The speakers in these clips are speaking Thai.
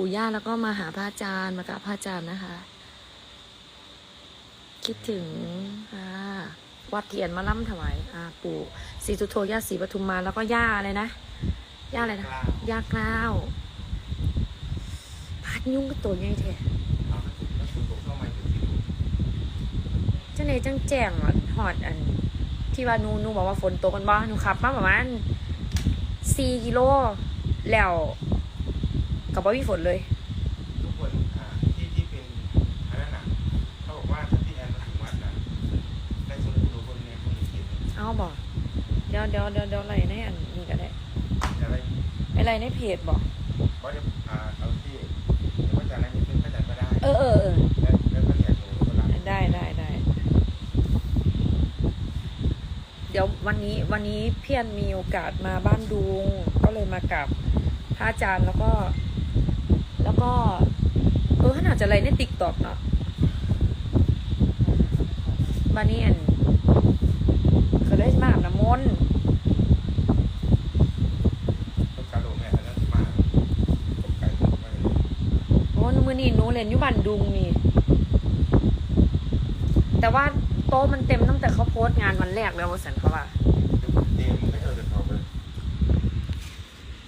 ปู่ย่าแล้วก็มาหาพระอาจารย์มากราบพระอาจารย์นะคะ คิดถึงอ่าวัดเทียนมาล่ำถวายอ่าปู่ศรีสุโธย่าศรีปทุมมาแล้วก็ย่าอะไรนะย่าอะไรนะย่ากล้าวพัดยุ่งก็ตัวใหญ่แท้เอาแล้วสุดแล้วสุดโเข้ามาถึงที่ลูกจังไหนจังแจ้งอะหอดอัน ที่ว่าหนูหนูบอกว่าฝนตกกันบ้าหนูขับมาประมาณสี่กิโลแล้ว กับว่ามีฝนเลย ทุกคนอ่าที่ที่เป็นอันนั้นน่ะเขาบอกว่าถ้าพี่แอนมาถึงวัดน่ะได้ชนตัวคนเนี่ยคนเขียนเอาบอกเดี๋ยวเดี๋ยวเดี๋ยวเดี๋ยวอะไรในอันนี้ก็ได้อะไรอะไรในเพจบอกก็จะอ่าเอาที่พระอาจารย์นั้นเป็นพระอาจารย์ก็ได้เออเออเออและและพระอาจารย์หนูก็รับ ได้ได้ได้เดี๋ยววันนี้วันนี้เพียนมีโอกาสมาบ้านดุงก็เลยมากับพระอาจารย์แล้วก็แล้ว ก็เออขนาดจะอะไรในติ๊กต็อกเนาะบานี้อันเขาได้มาอาบน้ำมนต์ต้นกาโดแม่อันนั้นมาตกไก่ตกไปโอ้มือนี่หนูเล่นอยู่บ้านดุงนี่ แต่ว่าโต๊ะมันเต็มตั้งแต่เขาโพสต์งานวันแรกแล้วสันเขาว่าเตรียมไม่เออจะทอไป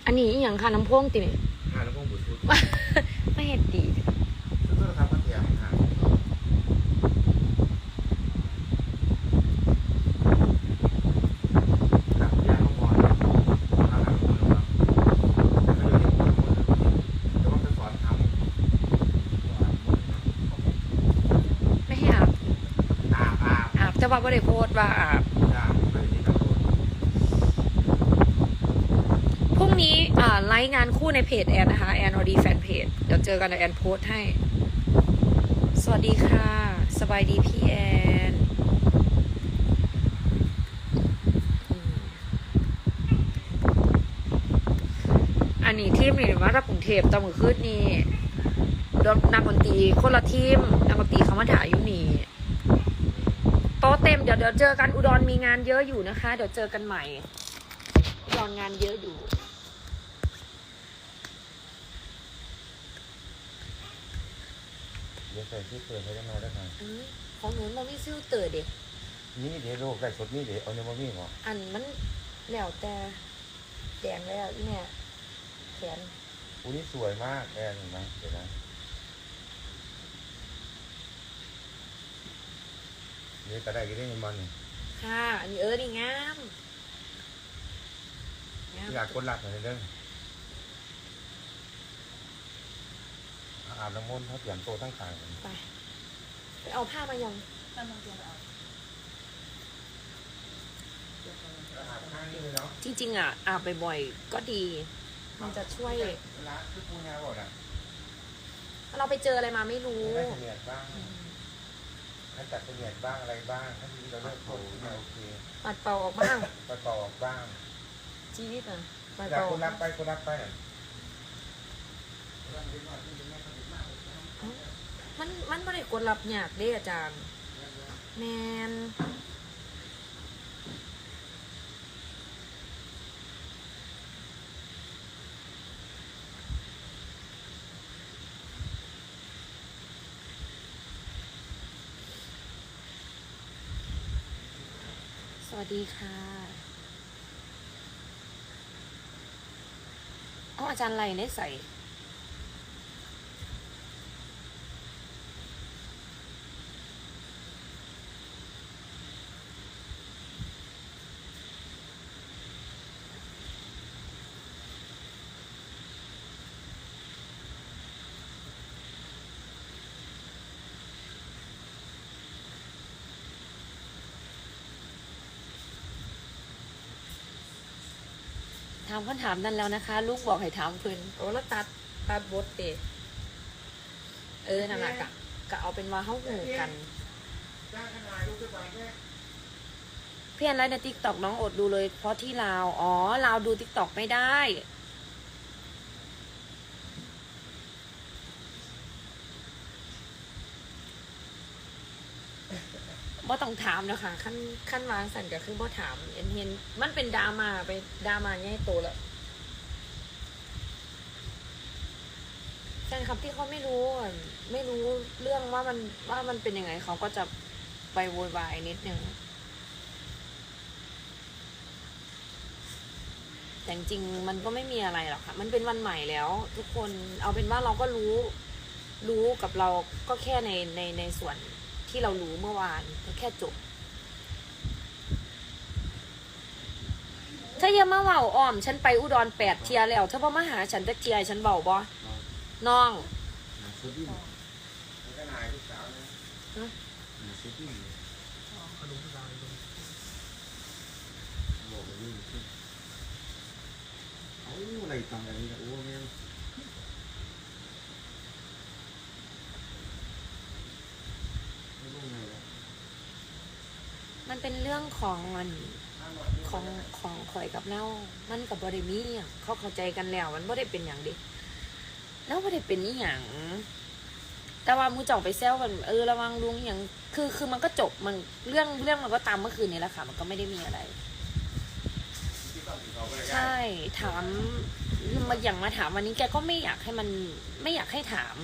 อันนี้อหย่างค่ะน้ำพงตินี่หาแล้วพวกบุตรไม่เห็นดี ซึ่งก็ทำพัทยาหาหลังยาต้องมอนเอาหลังคนหรือเปล่าแต่ก็เลยเห็นคนแต่ว่าเป็นสอนทำ ไม่ให้อาบ อาบ อาบอาบแต่ว่าไม่ได้โพสต์ว่าอาบอาบไปที่ตำรวจพรุ่งนี้อ่าไลฟ์งานคู่ในเพจแอนนะคะ แอนอดีแฟนเพจเดี๋ยวเจอกันเดี๋ยวแอนโพสต์ให้ สวัสดีค่ะ สบายดีพี่แอนอืมอันนี้ทีมนี่มาจากกรุงเทพตอนมือคืนนี่ดนนักดนตรีคนละทีมนักดนตรีเขามาถ่ายอยู่นี่โต๊ะเต็มเดี๋ยวเดี๋ยวเจอกันอุดรมีงานเยอะอยู่นะคะ เดี๋ยวเจอกันใหม่อุดรงานเยอะอยู่เดี๋ยวใส่ที่เปิดให้ได้มาได้ไหมเอ้ยของหนูมันไม่ซื้อเตอเด็กนี่เดี๋ยวโรคได้สดนี่เดี๋ยวเอาเนื้อมาวิ่งเหรออันมันแล้วแต่แดงแล้วอีเนี่ยแขนอุ้นี่สวยมากแอนเห็นไหมเดี๋ยวนะ นี่ก็ได้กี่ได้เงินมันนี่ค่ะ อันนี้เออนี่งามงามอยากคนหลักหน่อยเด้ออาบน้ำมนต์เขาเตรียมโตทั้งขางไปไปเอาผ้ามายังอาบข้างนี้เลยเนาะจริง ๆ อะ อาบบ่อยๆก็ดี มันจะช่วยร้านที่พูดงานบอกนะเราไปเจออะไรมาไม่รู้ ให้เสนียดบ้างให้ตัดเสนียดบ้างอะไรบ้างถ้าทีเราเลิกโผล่เนี่ยโอเคปัดเป่าออกบ้างประกอบบ้างชีวิตอะปัดอยากเป่าคนรับไปคนรับไปน่ะมันมันไม่ได้กดรับยากเด้อาจารย์แมน วัสดีค่ะเอาอาจารย์ไรได้ใส่ ถามคำถามนั้นแล้วนะคะ ลูกบอกให้ถามเพิ่นโอ้แล้วตัดตัดบทเดเออนั่นแหละกะกะเอาเป็นว่าเฮาหูกันจ้างทนายรู้สึกว่าแค่เพี่อนไลฟ์ในติ๊กต็อกน้องอดดูเลย เพราะที่ลาว อ๋อลาวดูติ๊กต็อกไม่ได้ บ่ต้องถามนะคะขั้นขั้นวางสันก็คือบ่ถามเห็นเห็นมันเป็นดราม่าไปดราม่าใหญ่โตแล้วแฟนคลับที่เขาไม่รู้ ไม่รู้เรื่องว่ามันว่ามันเป็นยังไงเขาก็จะไปโวยวายนิดนึงแต่จริงมันก็ไม่มีอะไรหรอกค่ะ มันเป็นวันใหม่แล้ว ทุกคนเอาเป็นว่าเราก็รู้ รู้กับเราก็แค่ในในในส่วน ที่เรารู้เมื่อวานก็แค่จบถ้าอย่ามาเว้าอ้อม ฉันไปอุดรแปดเทียแล้วถ้าพ่อมาหาฉันจะเทียฉันเบาบ่น้องนาเซบิ้งมันก็นยลูกสาวนะ นาเซบิ้ง ขนมลายเลย บอกว่านี่เอาอะไรตังอะไรเนี่ยโอ้แม่งไม่รู้ไงแล้ว มันเป็นเรื่องของมันของของข่อยกับเน่ามันกับบริมีอะเขาเข้าใจกันแล้ว มันไม่ได้เป็นอย่างเดิแล้วไม่ได้เป็นนี่อย่างแต่ว่ามูจ่องไปแซวกันเออระวังลุงอย่างคือคือมันก็จบมันเรื่องเรื่องมันก็ตามเมื่อคืนนี้แหละค่ะ มันก็ไม่ได้มีอะไร ใช่ถาม มาอย่างมาถามวันนี้แกก็ไม่อยากให้มันไม่อยากให้ถาม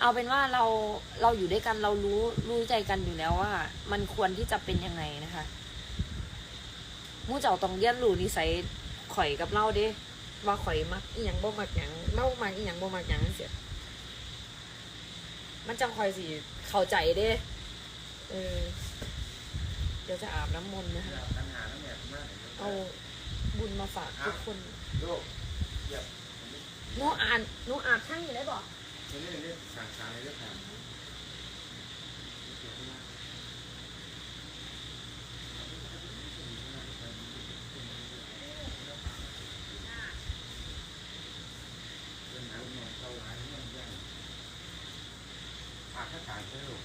เอาเป็นว่าเราเราอยู่ด้วยกันเรารู้รู้ใจกันอยู่แล้วว่า มันควรที่จะเป็นยังไงนะคะหมู่เจ้าต้องเรียนรู้นิสัยข่อยกับเล่าเด้ว่าข่อยมักอีหยังบ่มักหยังเล่ามักอีหยังบ่มักหยังเสียมันจังคอยสิเข้าใจเด้เออเดี๋ยวจะอาบน้ำมนต์นะคะปัญหาแล้วเนี่ยมากเอาบุญมาฝากทุกคน โลกเหยียบ หนูอ่านหนูอ่านทั้งอยู่ได้บอกนี่นี่นี่สั่งสารในเรื่องการ เป็นน้ำนอนเข้าร้านเนี่ยย่างอาถ้าการใช่ลูก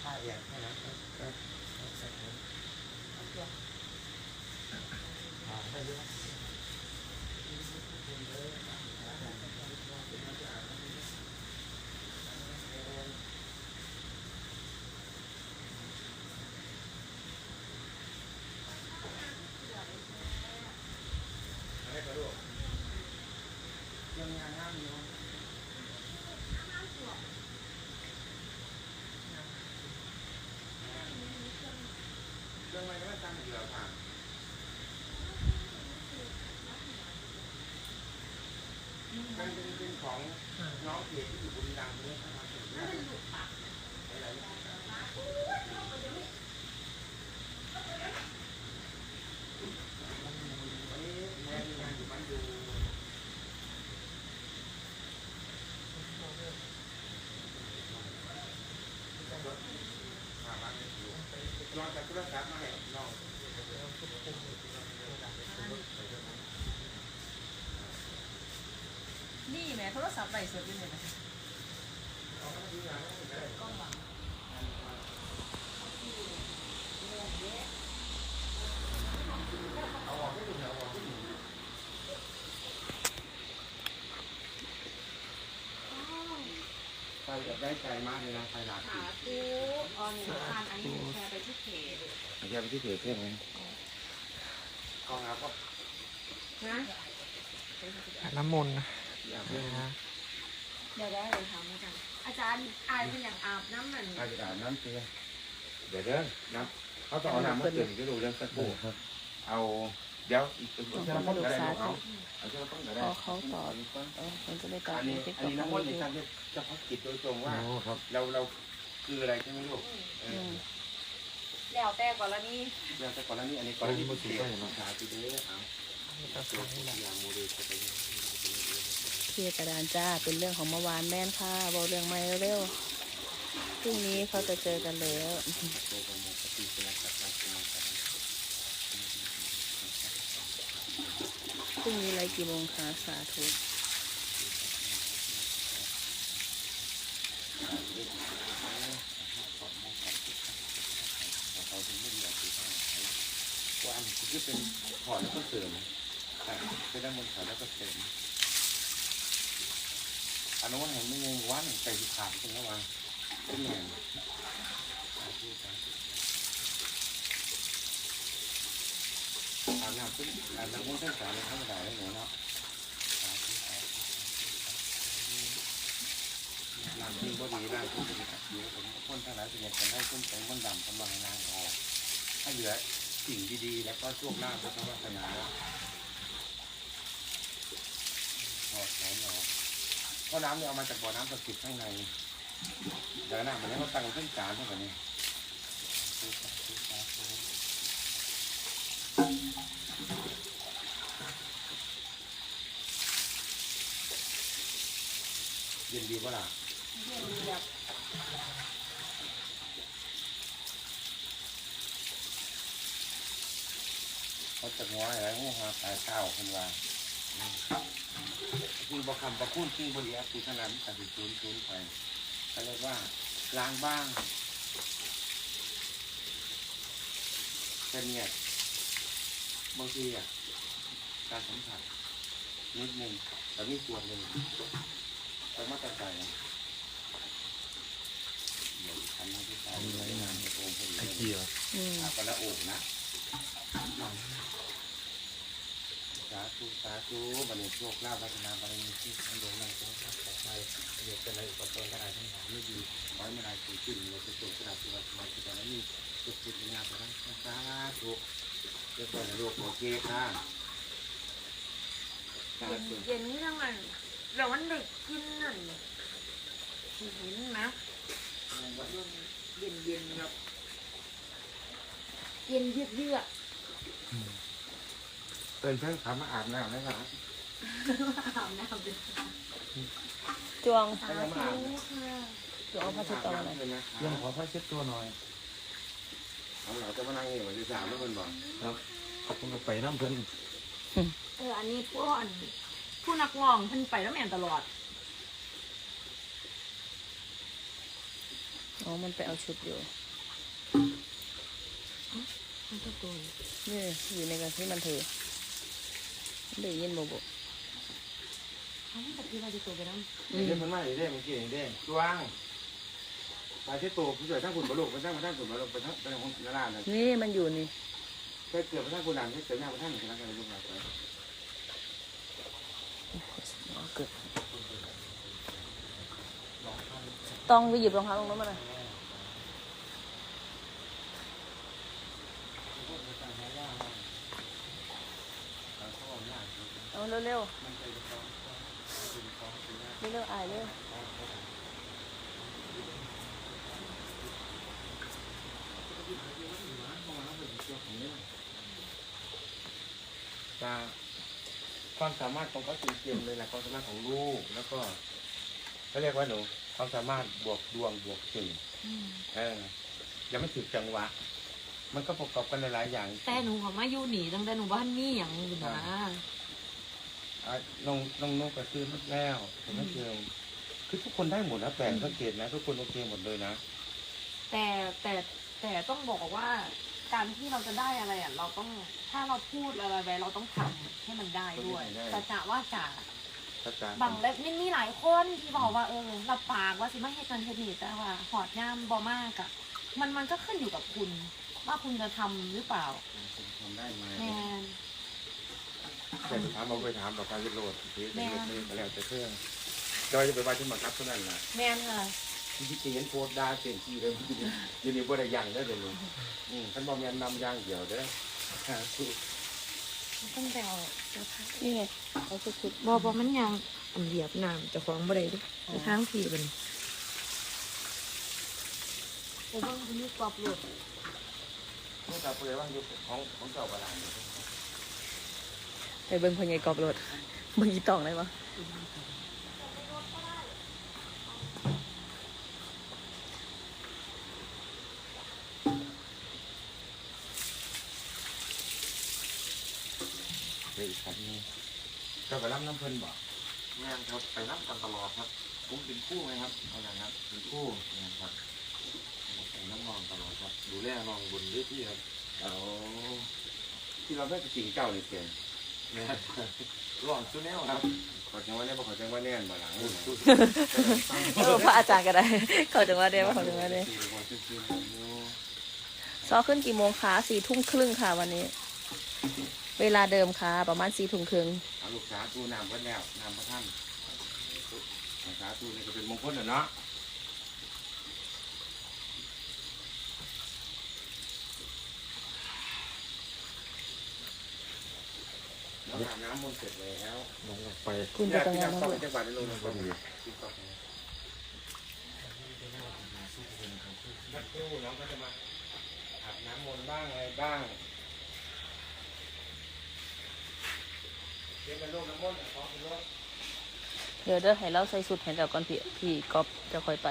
ถ้าแอบแค่นั้นก็ก็ก็ใส่ถุงอ่าได้เยอะอะไรก็ลูกยังงานงานอยู่ เรื่องอะไร ก็ไม่ตั้งอยู่แล้วค่ะมันเป็นเป็นของน้องเพียรติที่อยู่บุรีรัมย์นี่ครับถึงได้อะไรวันนี้แม่มีงานอยู่บ้านดูมาบ้านอยู่นอนจากโทรศัพท์มาให้น้อง นี่แหม่โทรศัพท์ไหลฟ์สดอยู่เนี่ยนะ ไปได้ใจมากเลยนะไปหลากสาธุออนทานอันนี้หนูแชร์ไปที่เพจแค่ไปที่เกิดเรื่องนี้กองน้ำก็นะน้ำมนต์นะอยากเรื่องนะเดี๋ยวได้เลยถามอาจารย์อาจารย์อายเป็นอย่างอาบน้ำมันอาจจะอาบน้ำเสียเดี๋ยวเด้อน้ำเขาต้องเอาน้ำมาเติมก็ดูเรื่องสักครู่เอา เดี๋ยวอีกตัวเชื่อต้นก็ได้เอาเอาเชื่อต้นก็ได้พอเขาตอบเออมันจะได้ตอบอันในนี้ติ๊กอันต็อกนี้น้ำมันในการที่จะพักจิตโดยตรงว่าโอ้ครับเราเราคืออะไรใช่ไหมลูกเออแล้วแต่กรณีเรื่องแต่ก่อนแล้วนี่อันนี้ก่อนที่มันสุดได้เนาะสาธุเด้อเอาตัดสายนี่แหละอย่างโมเดลจะไปเคลียร์กระดานจ้าเป็นเรื่องของเมื่อวานแม่นค่ะบอกเรื่องไม่เร็วๆพรุ่งนี้เขาจะเจอกันแล้ว รุ่งนี้อะไรกี่โมงคะสาธุความคือเป็นถอดแล้วก็เสริมเป็นด้านบนถอดแล้วก็เสริมอันนั้นว่าเห็นไม่งงว่าหนึ่งใจขาดเป็นระว่างเป็นอย่า อาบน้ำขึ้นอาบน้ำมุ้งขึ้นสารธรรมดาเลยเนาะน้ำที่บ่ดีน้ำที่ดีครับอยู่ผมคนทั้งหลายส่วนใหญ่จะได้ขึ้นแสงบนดำกำลังนางออกถ้าเหลือสิ่งดีๆ แล้วก็โชคลาภพุทธวาสนาถอดแขนออกเพราะน้ำเนี่ยเอามาจากบ่อน้ำศักดิ์สิทธิ์ข้างในเดี๋ยวน้ำมันนี้เขาตั้งขึ้นศาลเท่ากันนี้ ย็นดีปะล่ะเขาจะง้อยอะไรงูหาตายเต้าคนว่าคือบอกคำประคุณจริงบริยาคือขนาดตัดสินศูนย์ศูนย์ไปเขาเรียกว่าล้างบ้างแต่เนี่ยบางทีอะการสัมผัสนิดนึงแต่นี่ส่วนหนึ่ง ไปมาตรใจเดี๋ยวทำให้ที่สาวใช้งานในโอ่งพอดีไอ้เกียร์อืมอาไปละโอ่งนะสาธุสาธุบันนี้โชคลาภพัฒนาบารมีที่ทั้งดวงนั้นจงทำต่อไปเดี๋ยวเป็นอะไรอุปกรณ์กระดาษทั้งหลายไม่ดีไว้ไม่ได้ถือขึ้นเราจะตรวจกระดาษตัวสมัยที่ตอนนี้ทุกสิ่งงานไปทั้งสาธุเรียบร้อยแล้วลูกโอเคค่ะสาธุเย็นนี่ทั้งวัน แล้วมันเด็กกินนั่นหินนะเย็นเย็นๆครับเย็นเยือกเยือกเตือนเพื่อนขามาอาบน้ำนะครับอาบน้ำเป็นจวงสาธุค่ะจวงเอาผ้าเช็ดตัวมาหน่อยยังขอผ้าเช็ดตัวหน่อยเอาเราจะมานั่งนี่เหมือนที่สามแล้วคนบอก ผมก็ไปน้ำเพิ่นเอออันนี้ผู้อ่อน ผู้นักร้องเพิ่นไปแล้วแม่นตลอด อ๋อ มันไปเอาชุดอยู่มันก็ตัวนี่อยู่ในกระที่มันถือได้ยินบ่บ่เขาไม่ตัดที่เราจะตัวไปน้อืมเด้มันมาเด้เมื่อกี้เด้ดวงไปที่ตัวผู้ช่วยทั้งคุณบรรลุไปทั้งไปทั้งคุณบรรลุไปทั้งไปทั้งคนนาราเนี่ยนี่มันอยู่นี่เคยเกิดไปทั้งคุณนานเคยเกิดหน้าไปทั้งหนึ่งคณะกันลูกหลานไปอ๋อเกิด ต้องไปหยิบรองเท้าตรงนั้นมาหน่อยเอาเร็วเร็วเร็วอายเร็วตา ความสามารถของเขาจริงๆเลยแหละความสามารถของลูกแล้วก็เขาเรียกว่าหนูความสามารถบวกดวงบวกสิ่งำเออยังไม่ถึงจังหวะ มันก็ประกอบกันหลายๆอย่าง แต่หนูของมาอยู่หนีตั้งแต่หนูบ้านมีอย่างอยู่นะอะน้องน้องนกก็ซื้อมาแล้วผมไม่เจอคือทุกคนได้หมดนะแปลงสังเกตนะทุกคนโอเคหมดเลยนะ แต่แต่แต่ต้องบอกว่าการที่เราจะได้อะไรอะเราต้อง ถ้าเราพูดอะไรไปเราต้องทำให้มันได้ด้วยได้แต่จะว่าจะพระอาจารย์บางเล็บนี่มีหลายคนที่บอกว่าเออรับปากว่าสิไม่ให้กันเทคนิคแต่ว่าหอดย่ามบอมากอะมันมันก็ขึ้นอยู่กับคุณ ว่าคุณจะทำหรือเปล่าทำได้ไหมแมน แต่สุดท้ายเราไปถามต่อการยึดโหลดที่เป็นยกมือไปแล้วแต่เครื่องจอยจะไปว่าที่มาครับเท่านั้นนะแมนค่ะ ที่จริงเห็นโพสต์ด่าเสียงขี้เลยยินดีบ่ได้ยังได้อเดี๋ยวนี้อืมท่านบอกแม่นนำย่างเดียวเด้อ ฮะคือตั้งแต่เอานี่ไงเอาชุดชุดบอบอมันยังอันเหยียบน้ำจะฟ้องบ่ได้ดิทางผีเป็นโอ้บ้างคุณนี่กรอบหลุดต้องการเปลว่าอยู่ของของเจ้ากระดานไปเบิ่งพญายกอบรถเบิ่งอีตองได้ปะ นี่ครับนี่เจ้ากระรับน้ำเพลินบ่แม่นครับไปรับกันตลอดครับผมเป็นคู่ไหมครับเอาอย่างครับเป็นคู่นะครับไปน้ำนองตลอดครับ ดูแลน้องบนเวทีครับเอาที่เราได้จริงเจ้านี่เก่งนะครับร้องสุดแนวครับขอจังว่าแน่บ่ขอจังว่าแน่นบ่หลังเออพระอาจารย์ก็ได้เขาจังว่าได้ว่าเขาจังว่าได้ซอขึ้นกี่โมงคะสี่ทุ่มครึ่งค่ะวันนี้ เวลาเดิมค่ะ ประมาณสี่ทุ่มครึ่งเอาลูกสาตูนำก็แล้วนำพระท่านลูกสาตูนี่ก็เป็นมงคลเหรอเนาะเราอาบน้ำมนต์เสร็จแล้วลงไปคุณจะเนี่ยต้องพี่งานน้ำมาต้องด้วยไปจังหวัดในโรงพยาบาลที่เกาะนักตู้น้องก็จะมาอาบน้ำมนต์บ้างอะไรบ้าง เรียกเป็นโรคน้ำมนต์ขอเป็นโรคเดี๋ยวเด้อให้เราใส่สุดให้แล้วก่อนพี่พี่ก๊อฟจะค่อยไป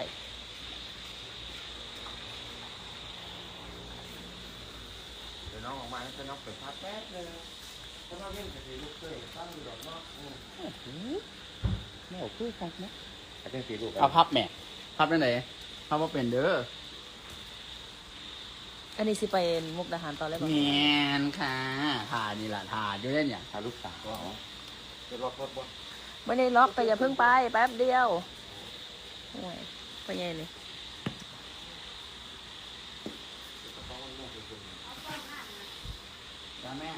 เดี๋ยวน้องออกมาแล้วจะน้องเปิดภาพแป๊บนึงถ้าน้องเล่นกับสีลูกเคยตั้งอยู่ดอกเนาะอืมไม่เอาคือคักนะอาจจะสีลูกเอาพับแม่พับได้ไหนพับว่าเป็นเด้อ อันนี้สิไปมุกดาหารตอนแรกแมนค่ะทานี่ล่ะทาอยู่ได้เนี่ยพาลูกสาวจะรอรถบ่ไม่ได้ล็อกแต่อย่าเพิ่งไปแป๊บเดียวโอ้ยไปไงนี่จ้าแม่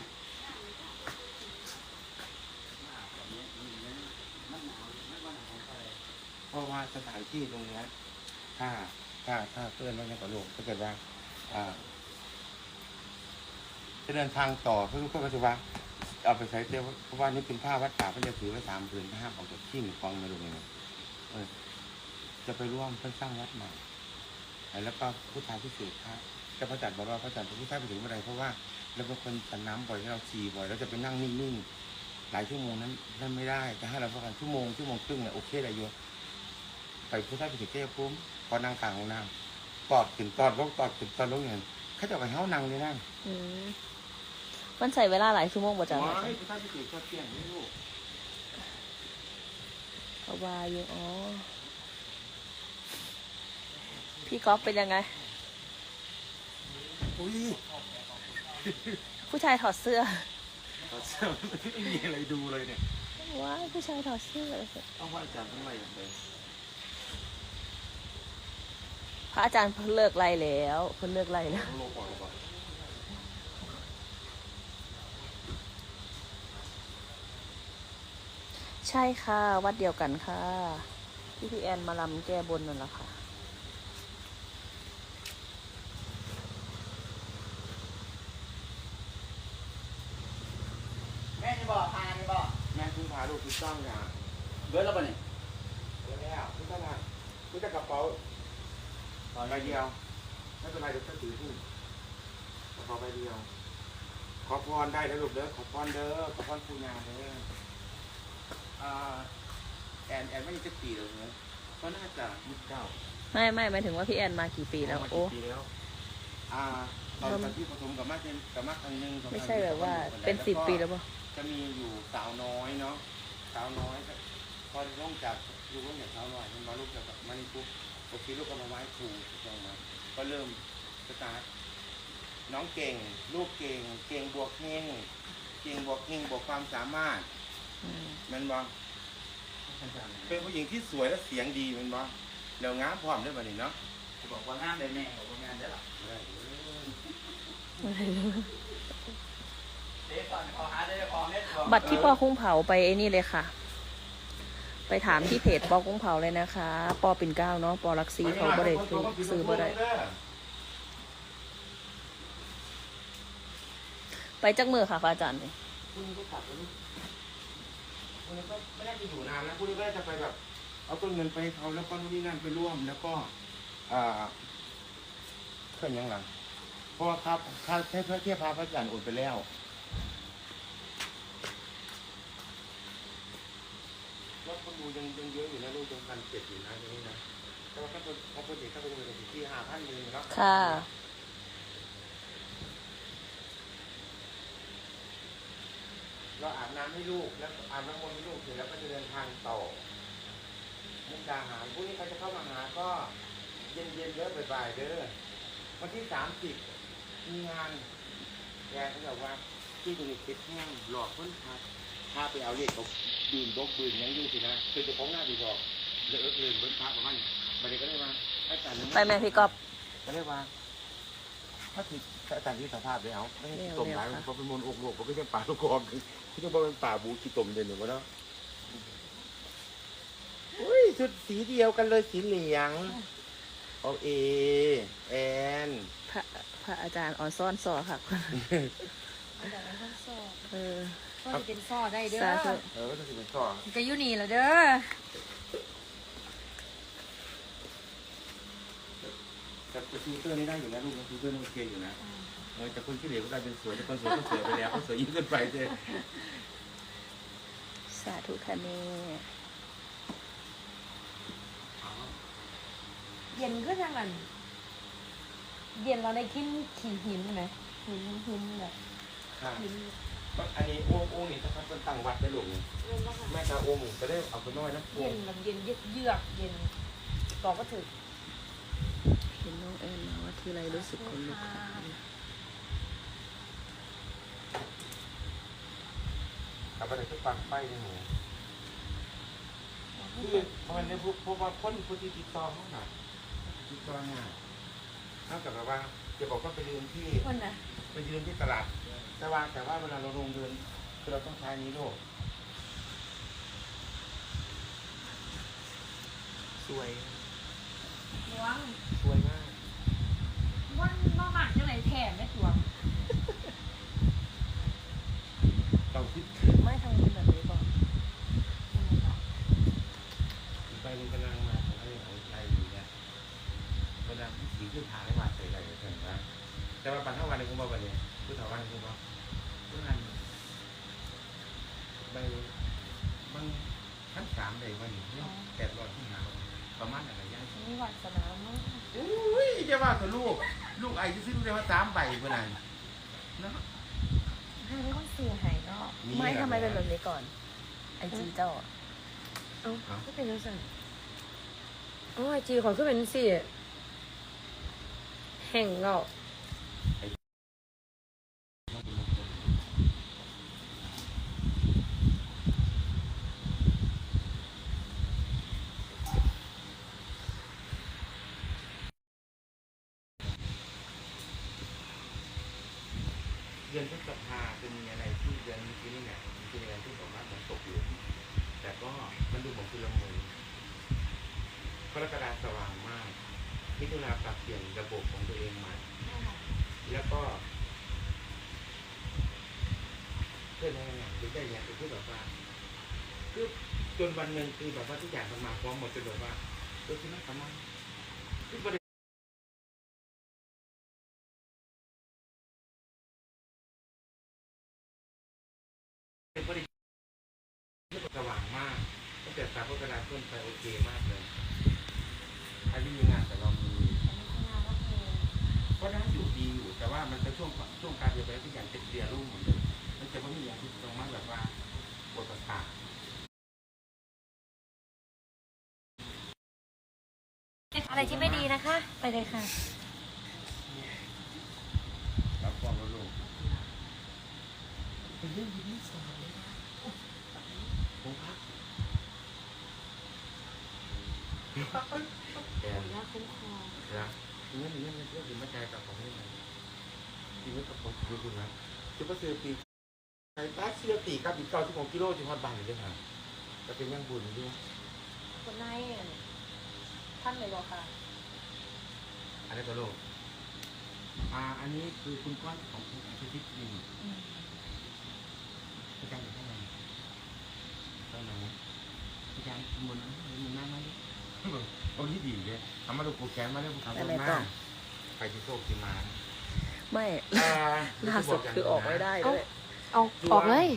เพราะว่าสถานที่ตรงเนี้ยถ้าถ้าถ้าเพื่อนว่าอย่างกับลูกถ้าเกิดว่าอ่า จะเดินทางต่อเพื่อนก็จะว่าเอาไปใช้เจ้าเพราะว่านี่เป็นผ้าวัดป่าเพื่อนจะถือไว้สามผืนห้ามออกจากที่หนึ่งฟองมาลงเลยเออจะไปร่วมเพื่อสร้างวัดใหม่แล้วก็ผู้ชายพิเศษครับแต่พระจันทร์บอกว่าพระจันทร์ผู้ชายไปถึงเมื่อไรเพราะว่าเราเป็นคนสันน้ำบ่อยเราฉี่บ่อยเราจะไปนั่งนิ่งๆหลายชั่วโมงนั้นนั่นไม่ได้แต่ถ้าเราประกันชั่วโมงชั่วโมงครึ่งเนี่ยโอเคเลยโยไปผู้ชายไปถึงเจ้าคุ้มพอนั่งกลางของน้ำ ตอดขึ้นตอดลงตอดขึ้นตอดลงอย่างเขาจะไปเฮ้านั่งเลยนั่งอืมมันใส่เวลาหลายชั่วโมงกว่าจะว้ายผู้ชายไปถึงชอบเที่ยงนี่ลูกเขาว่าอยู่อ๋อ พี่ก๊อฟเป็นยังไง อุ้ยผู้ชายถอดเสื้อไม่มีอะไรดูเลยเนี่ยว้ายผู้ชายถอดเสื้อ ต้องว่าอาจารย์ต้องอะไรอย่างไร พ ระอาจารย์เพิ่งเลิกไล่แล้วเพิ่งเลิกไล่แล้วต้องโลก่อนหรือเปล่าใช่ค่ะ วัดเดียวกันค่ะที่พี่แอนมาลำแก้บนนั่นแหละค่ะแม่จะบอกทานี่บอกแม่คือพาลูกคือจ้องอย่างเบิร์ดแล้วปะเนี่ยแล้วคุณตลาดคุณจะกระเป๋า ใบเดียวไม่เป็นไรเดี๋ยวจะถือที่กระเป๋าใบเดียว ขอพรได้แล้วลูกเด้อขอพรเด้อขอพรผู้งานเด้ออ่าแอนแอนไม่ได้จะปีหรอกเนอะก็น่าจะยี่สิบเก้าไม่ไม่หมายถึงว่าพี่แอนมากี่ปีแล้วโอ้ปีแล้วอ่าตอนตอนที่ผสมกับมาเป็นกับมาครั้งหนึงไม่ใช่แบบว่าเป็นสิบปีแล้วป่ะจะมีอยู่สาวน้อยเนาะสาวน้อยพอลงจากลูกลงจากสาวน้อยมันมาลูกจากมันนี่ปุ๊บ โอเคลูกก็มาไว้ครูตรงมาก็เริ่มสตาร์ทน้องเก่ง ลูกเก่ง เก่งบวกเฮงเก่งบวกเฮงบวกความสามารถอืมแมันบ่เป็นผู้หญิงที่สวยและเสียงดีแมันบ่แล้วงามพร้อมด้วยบัดนี้เนาะจะบอกว่างานได้แม่บอกว่างานได้หรอเดี๋ยวก่อนขอหาได้ขอเน็ตก่อนบัตรที่ปอคุ้งเผาไปไอ้นี่เลยค่ะ ไปถามที่เพจปอคุ้งเผาเลยนะคะ ปอปิ่นเก้าเนาะปอรักซีเขาบ่ได้ซื้อซื้อบ่ได้ไปจักมือค่ะพระอาจารย์นี่คุณก็กลับแล้วนี่คุณก็ไม่ได้จะอยู่นานนะคุณก็จะไปแบบเอาต้นเงินไปให้เขาแล้วก็นู่นนี่นั่นไปร่วมแล้วก็อ่าเคลื่อนยังหลังเพราะครับค่าเทียบเทียบพาพระอาจารย์โอนไปแล้วยอ ดูยังยังเยอะอยู่นะลูกยังพันเจ็ดอยู่นะตรงนี้นะแต่ว่าถ้าคนถ้าคนเด็กถ้าคนเด็กที่ห้าพันหนึ่งเนาะค่ะ เราอาบน้ำให้ลูกแล้วอาบน้ำมนต์ให้ลูกเสร็จแล้วก็จะเดินทางต่อมุกดาหารพรุ่งนี้ใครจะเข้ามาหาก็เย็นเย็นเด้อบ่ายๆเด้อวันที่สามสิบมีงานแกเขาบอกว่าที่ดูในคลิปแห้งหลอกคนพาพาไปเอาเรียกเขาดื่มตกดื่มยังอยู่สินะคือจะของหน้าดีบอกเลิกเลินเพิ่นพาประมาณบัดนี้ก็เลยว่าให้การย์ไปแม่พี่กอฟก็เลยว่าถ้าติดอาจารย์ที่สภาพเลยเอาไม่ให้ตมหลายเพราะเป็นมนต์อกโลกมันก็เป็นป่าลูกกอกที่ต้องบอกเป็นป่าบูขี้ตมเด่นหรือวะเนาะอุ้ยชุดสีเดียวกันเลยสีเหลืองเอาเอแอนพระพระอาจารย์ออนซ่อนซอค่ะอาจารย์ต้องสอบเออ ก็จะเป็นซ่อได้เด้อสาธุ เออก็จะเป็นต่อจะอยู่นี่แล้วเด้อแต่แต่ฟิลเตอร์นี่ได้อยู่นะลูกนะฟิลเตอร์นี่โอเคอยู่นะเออแต่คนที่เหลือก็กลายเป็นสวยแต่คนสวยก็สวยไปแล้วเขาสวยยิ่งขึ้นไปเจ้สาธุค่ะแม่เย็นขึ้นยังไงเย็นเราได้กินขี่หินไหมหินหินแบบค่ะหิน อันนี้โอ่งโอ่งนี่ถ้าเป็นตั้งวัดได้ลูกนี่เย็นมากแม่ตาโอ่งก็ได้เอาไปน้อยนะโอ่เย็งนแบบเย็นเยือกเยือกเย็นต่อก็ถึงเห็นน้องแอนมาว่าทีไรรู้สึกคนลุกค่ะเอาไปเลยก็ปังไฟในหมูคือมันเนี่ยพวกพวกว่าคนผู้ที่ติดต่อเขาหน่ะติดต่อเนี่ยนอกจากแบบว่าจะบอกว่าไปยืนที่คนนะไปยืนที่ตลาด แต่ว่าแต่ว่าเวลาเราลงเดินคือเราต้องใช้นี้โลกสวยว้างสวยมากวันนอกหมักจังไหนแถมได้ตัว ต้องคิด ไม่ทำเป็นแบบนี้ก่อน ไปมันกำลังมาของอะไรของไทยอยู่เนี่ยเวลาที่สีขึ้นทางได้มาใส่อะไรกันนะแต่ว่าปันเท่าวันในคุณบอกวันนี้คือเท่าวันคุณบอกเพื่อนไปบางชั้นสามเลยวันนี้แปดร้อยที่หาประมาณอะไรย่าง มีวัสนามั้ง อุ้ยจะว่าตัวลูก ลูกไอ้ที่ซื้อได้ว่าสามใบเมื่อไหร่เนาะ ให้ไม่ต้องเสียหายเนาะ ไม่ทำไมเป็นแบบนี้ก่อนไอ จีเจ้าอะเอ้าก็เป็นจังซั่นอ๋อไอจีขอขึ้นเป็นสี่แห่งเงาเดือนพฤษภาจะมีอะไรที่เดือนนี้นี่เนี่ยมันเป็นอะไรที่บอกว่ามันตกอยู่ แต่ก็มันดูเหมือนคือละมุนกรกฎาสว่างมาก มิถุนาปรับเปลี่ยนระบบของตัวเองใหม่ แล้วก็เพื่อนอะไรเนี่ยคือได้อย่างคือแบบว่าคือ จนวันหนึ่งคือแบบว่าทุกอย่างมันมาพร้อมหมดจนแบบว่าเออคือนั่นทำไมคือประเด็นเป็นประเด็นสว่างมากตั้งแต่สามกรกฎาคมไปโอเคมากเลยอันนี้มีงานแต่เรามีก็ได้อยู่ดีอยู่แต่ว่ามันเป็นช่วงช่วงการเรียนรู้ที่อย่างเป็นเรียนรู้หมดเลยมันจะไม่มีอย่างที่ตรงมากแบบว่าปวดประสาท อะไรที่ไม่ดีนะคะ ไปเลยค่ะ รับความรู้เป็นเรื่องที่ไม่สอนเลยผมพักแอนน่าคุ้มครองนะเงี้ยเงี้ยเงี้ยถึงมาใจกับของนี่ไงชีวิตกับผมดูคุณนะจะมาเสือปีใส่ตาเสือปีกับอีกเก้าสิบหกกิโลจุดฮอดบานเลยด้วยค่ะจะเป็นยังบุญด้วยคนนา ยท่านเลยบอกค่ะ อันนี้ตัวโลกอ่า อันนี้คือคุณก้อนของคุณอาทิตย์นี่อาจารย์อยู่ข้างในข้างในอาจารย์มุนมุนหน้ามาดิโอ้ยดีเลยทำมาดูโปรแกรมมาได้ผมทำอะไรมาต่อไปที่โชคที่มาไม่ อ่าล่าสุดคือออกไม่ได้ด้วยเอาออกเลย